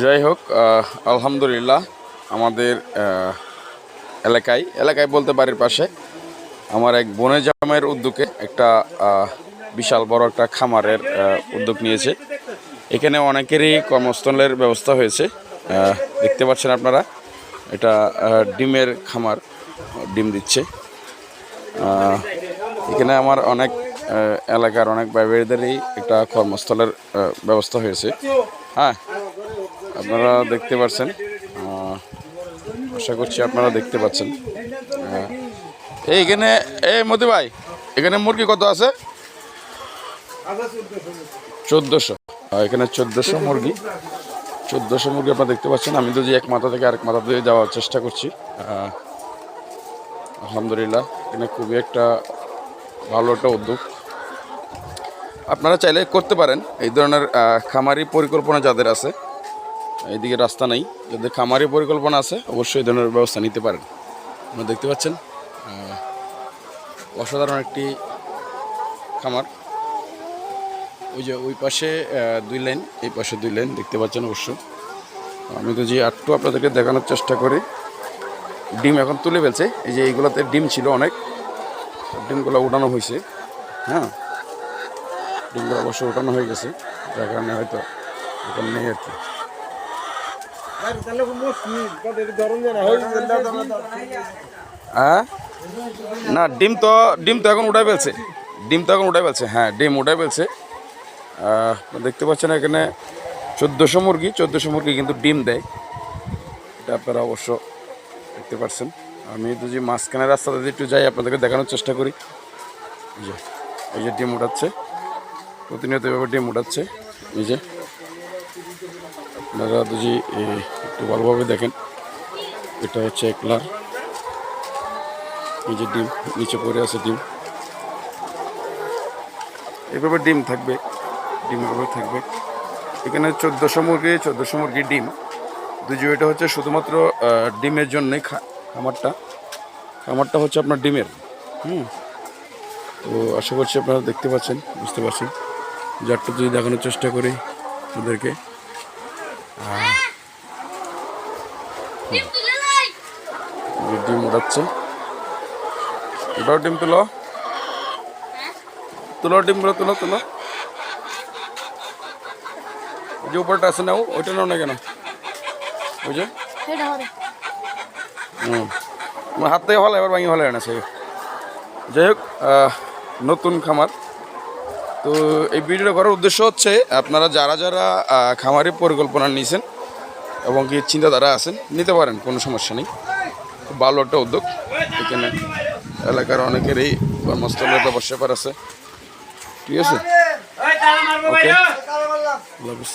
যাই হোক আলহামদুলিল্লাহ আমাদের এলাকায় এলাকায় বলতে বাড়ির পাশে আমার এক বনে জামাইয়ের উদ্যোগে একটা বিশাল বড় একটা খামারের উদ্যোগ নিয়েছে। এখানে অনেকেরই কর্মস্থলের ব্যবস্থা হয়েছে। দেখতে পাচ্ছেন আপনারা, এটা ডিমের খামার, ডিম দিচ্ছে। এখানে আমার অনেক এলাকার অনেক ব্যবসায়ীদেরই একটা কর্মস্থলের ব্যবস্থা হয়েছে। হ্যাঁ আপনারা দেখতে পাচ্ছেন আশা করছি আপনারা দেখতে পাচ্ছেন। আহ, এই এখানে এই মতি ভাই এখানে মুরগি কত আছে? চোদ্দোশো। এখানে চোদ্দোশো মুরগি। চোদ্দোশো মুরগি আপনারা দেখতে পাচ্ছেন। আমি তো যে এক মাথা থেকে আরেক মাথা দিয়ে যাওয়ার চেষ্টা করছি। আলহামদুলিল্লাহ এখানে খুবই একটা ভালো একটা উদ্যোগ। আপনারা চাইলে করতে পারেন। এই ধরনের খামারি পরিকল্পনা যাদের আছে, এইদিকে রাস্তা নেই, যাদের খামারি পরিকল্পনা আছে, অবশ্যই এই ধরনের ব্যবস্থা নিতে পারেন। আপনারা দেখতে পাচ্ছেন অসাধারণ একটি খামার। ওই যে ওই পাশে দুই লাইন, এই পাশে দুই লাইন দেখতে পাচ্ছেন অবশ্য। আমি তো যে আটটু আপনাদেরকে দেখানোর চেষ্টা করি, ডিম এখন তুলে ফেলছে। এই যে এইগুলোতে ডিম ছিল অনেক, ডিমগুলো উঠানো হয়েছে হ্যাঁ? ডিমগুলো অবশ্য উঠানো হয়ে গেছে, যার কারণে হয়তো এখন নেই আর কি। হ্যাঁ? না, ডিম তো ডিম তো এখন উঠাই ফেলছে। ডিম তো এখন উঠাই ফেলছে হ্যাঁ ডিম উঠাই ফেলছে। দেখতে পাচ্ছেন এখানে চোদ্দোশো মুরগি চোদ্দোশো মুরগি কিন্তু ডিম দেয়। এটা আপনারা অবশ্য দেখতে পাচ্ছেন আমি তো যে মাঝখানের রাস্তাতে যদি একটু যাই, আপনাদেরকে দেখানোর চেষ্টা করি। এই যে ডিম উঠাচ্ছে। প্রতিনিয়ত এভাবে ডিম উঠাচ্ছে। যে, আপনারা যদি একটু ভালোভাবে দেখেন, এটা হচ্ছে একলার। যে ডিম, নিচে পড়ে আছে ডিম। এভাবে ডিম থাকবে, ডিম এভাবে থাকবে। এখানে চোদ্দোশো মুরগি চোদ্দোশো মুরগি ডিম। দুজো এটা হচ্ছে শুধুমাত্র ডিমের জন্যই খামারটা। খামারটা হচ্ছে আপনার ডিমের। হুম। তো আশা করছি আপনারা দেখতে পাচ্ছেন, বুঝতে পারছেন। যারটা যদি দেখানোর চেষ্টা করি ওদেরকে ডিম উড়াচ্ছে এটাও ডিম তুলো। তুলো ডিমগুলো তুলো তুলো। যে উপরটা আছে না ওইটা নাও না কেন? ওই যে হুম। হাত থেকে হলে এবার ভাঙি হলে না সে যাই হোক নতুন খামার। তো এই ভিডিওটা করার উদ্দেশ্য হচ্ছে আপনারা যারা যারা খামারি পরিকল্পনা নিয়েছেন এবং কি চিন্তাধারা আছেন নিতে পারেন কোনো সমস্যা নেই। খুব ভালো একটা উদ্যোগ। এখানে এলাকার অনেকেরই কর্মস্থলের ব্যবসা পার আছে। ঠিক আছে? ওকে।